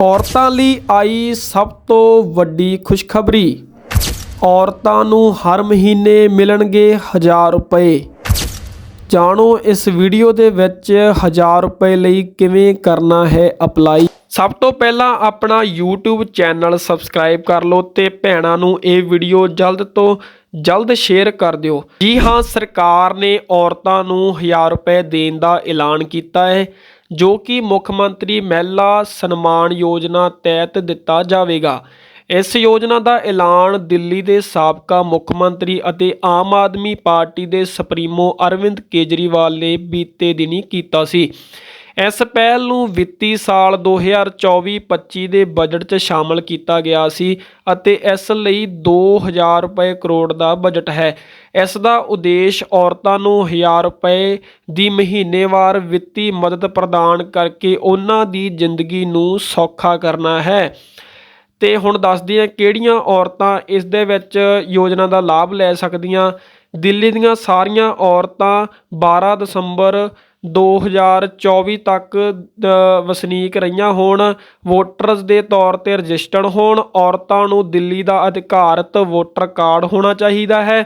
ਔਰਤਾਂ ਲਈ ਆਈ ਸਭ ਤੋਂ ਵੱਡੀ ਖੁਸ਼ਖਬਰੀ, ਔਰਤਾਂ ਨੂੰ ਹਰ ਮਹੀਨੇ ਮਿਲਣਗੇ 1000 ਰੁਪਏ। ਜਾਣੋ, ਇਸ ਵੀਡੀਓ ਦੇ ਵਿੱਚ 1000 ਰੁਪਏ ਲਈ ਕਿਵੇਂ ਕਰਨਾ ਹੈ ਅਪਲਾਈ? ਸਭ ਤੋਂ ਪਹਿਲਾਂ ਆਪਣਾ YouTube ਚੈਨਲ ਸਬਸਕ੍ਰਾਈਬ ਕਰ ਲਓ ਤੇ ਭੈਣਾਂ ਨੂੰ ਇਹ ਵੀਡੀਓ ਜਲਦ ਤੋਂ ਜਲਦ ਸ਼ੇਅਰ ਕਰ ਦਿਓ। ਜੀ ਹਾਂ, ਸਰਕਾਰ ਨੇ ਔਰਤਾਂ ਨੂੰ 1000 ਰੁਪਏ ਦੇਣ ਦਾ ਐਲਾਨ ਕੀਤਾ ਹੈ, ਜੋ ਕਿ ਮੁੱਖ ਮੰਤਰੀ ਮਹਿਲਾ ਸਨਮਾਨ ਯੋਜਨਾ ਤਹਿਤ ਦਿੱਤਾ ਜਾਵੇਗਾ। ਇਸ ਯੋਜਨਾ ਦਾ ਐਲਾਨ ਦਿੱਲੀ ਦੇ ਸਾਬਕਾ ਮੁੱਖ ਮੰਤਰੀ ਅਤੇ ਆਮ ਆਦਮੀ ਪਾਰਟੀ ਦੇ ਸੁਪਰੀਮੋ ਅਰਵਿੰਦ ਕੇਜਰੀਵਾਲ ਨੇ ਬੀਤੇ ਦਿਨੀ ਕੀਤਾ ਸੀ। ਇਸ ਪਹਿਲ ਨੂੰ ਵਿੱਤੀ ਸਾਲ 2024-25 ਦੇ ਬਜਟ 'ਚ ਸ਼ਾਮਲ ਕੀਤਾ ਗਿਆ ਸੀ ਅਤੇ ਇਸ ਲਈ 2000 ਰੁਪਏ ਕਰੋੜ ਦਾ ਬਜਟ ਹੈ। ਇਸ ਦਾ ਉਦੇਸ਼ ਔਰਤਾਂ ਨੂੰ 1000 ਰੁਪਏ ਦੀ ਮਹੀਨੇਵਾਰ ਵਿੱਤੀ ਮਦਦ ਪ੍ਰਦਾਨ ਕਰਕੇ ਉਹਨਾਂ ਦੀ ਜ਼ਿੰਦਗੀ ਨੂੰ ਸੌਖਾ ਕਰਨਾ ਹੈ। ਤੇ ਹੁਣ ਦੱਸਦੀ ਹਾਂ ਕਿਹੜੀਆਂ ਔਰਤਾਂ ਇਸ ਦੇ ਵਿੱਚ ਯੋਜਨਾ ਦਾ ਲਾਭ ਲੈ ਸਕਦੀਆਂ। ਦਿੱਲੀ ਦੀਆਂ ਸਾਰੀਆਂ ਔਰਤਾਂ 12 ਦਸੰਬਰ 2024 ਤੱਕ ਵਸਨੀਕ ਰਹੀਆਂ ਹੋਣ। ਵੋਟਰਸ ਦੇ ਤੌਰ ਤੇ ਰਜਿਸਟਰਡ ਹੋਣ। ਔਰਤਾਂ ਨੂੰ ਦਿੱਲੀ ਦਾ ਅਧਿਕਾਰਤ ਵੋਟਰ ਕਾਰਡ ਹੋਣਾ ਚਾਹੀਦਾ ਹੈ।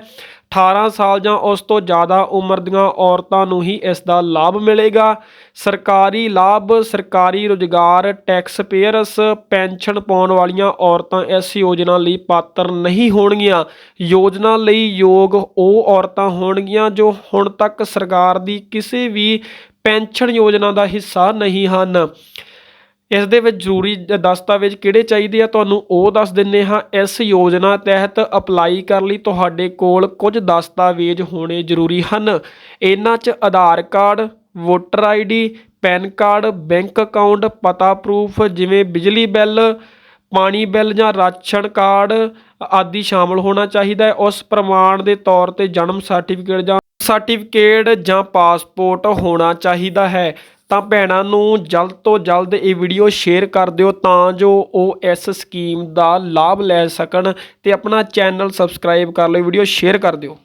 18 ਸਾਲ ਜਾਂ ਉਸ ਤੋਂ ਜ਼ਿਆਦਾ ਉਮਰ ਦੀਆਂ ਔਰਤਾਂ ਨੂੰ ਹੀ ਇਸ ਦਾ ਲਾਭ ਮਿਲੇਗਾ। ਸਰਕਾਰੀ ਲਾਭ, ਸਰਕਾਰੀ ਰੁਜ਼ਗਾਰ ਟੈਕਸ ਪੇਅਰਸ ਪੈਨਸ਼ਨ ਪਾਉਣ ਵਾਲੀਆਂ ਔਰਤਾਂ ਇਸ ਯੋਜਨਾ ਲਈ ਪਾਤਰ ਨਹੀਂ ਹੋਣਗੀਆਂ। ਯੋਜਨਾ ਲਈ ਯੋਗ ਉਹ ਔਰਤਾਂ ਹੋਣਗੀਆਂ ਜੋ ਹੁਣ ਤੱਕ ਸਰਕਾਰ ਦੀ ਕਿਸੇ ਵੀ ਪੈਨਸ਼ਨ ਯੋਜਨਾ ਦਾ ਹਿੱਸਾ ਨਹੀਂ ਹਨ। ਇਸ ਦੇ ਵਿੱਚ ਜ਼ਰੂਰੀ ਦਸਤਾਵੇਜ਼ ਕਿਹੜੇ ਚਾਹੀਦੇ ਆ? ਤੁਹਾਨੂੰ ਉਹ ਦੱਸ ਦਿੰਨੇ ਹਾਂ। ਇਸ ਯੋਜਨਾ ਤਹਿਤ ਅਪਲਾਈ ਕਰਨ ਲਈ ਤੁਹਾਡੇ ਕੋਲ ਕੁਝ ਦਸਤਾਵੇਜ਼ ਹੋਣੇ ਜ਼ਰੂਰੀ ਹਨ। ਇਹਨਾਂ 'ਚ Aadhaar card, voter ID, PAN card, bank account, ਪਤਾ ਪ੍ਰੂਫ ਜਿਵੇਂ ਬਿਜਲੀ ਬਿੱਲ, ਪਾਣੀ ਬਿੱਲ ਜਾਂ ਰਾਸ਼ਨ ਕਾਰਡ ਆਦਿ ਸ਼ਾਮਲ ਹੋਣਾ ਚਾਹੀਦਾ ਹੈ। ਉਸ ਪ੍ਰਮਾਣ ਦੇ ਤੌਰ ਤੇ ਜਨਮ ਸਰਟੀਫਿਕੇਟ ਜਾਂ ਸਰਟੀਫਿਕੇਟ ਜਾਂ ਪਾਸਪੋਰਟ ਹੋਣਾ ਚਾਹੀਦਾ ਹੈ। ਤਾਂ ਭੈਣਾਂ ਨੂੰ ਜਲਦ ਤੋਂ ਜਲਦ ਇਹ ਵੀਡੀਓ ਸ਼ੇਅਰ ਕਰ ਦਿਓ ਤਾਂ ਜੋ ਉਹ ਇਸ ਸਕੀਮ ਦਾ ਲਾਭ ਲੈ ਸਕਣ ਤੇ ਆਪਣਾ ਚੈਨਲ ਸਬਸਕ੍ਰਾਈਬ ਕਰ ਲਓ ਵੀਡੀਓ ਸ਼ੇਅਰ ਕਰ ਦਿਓ।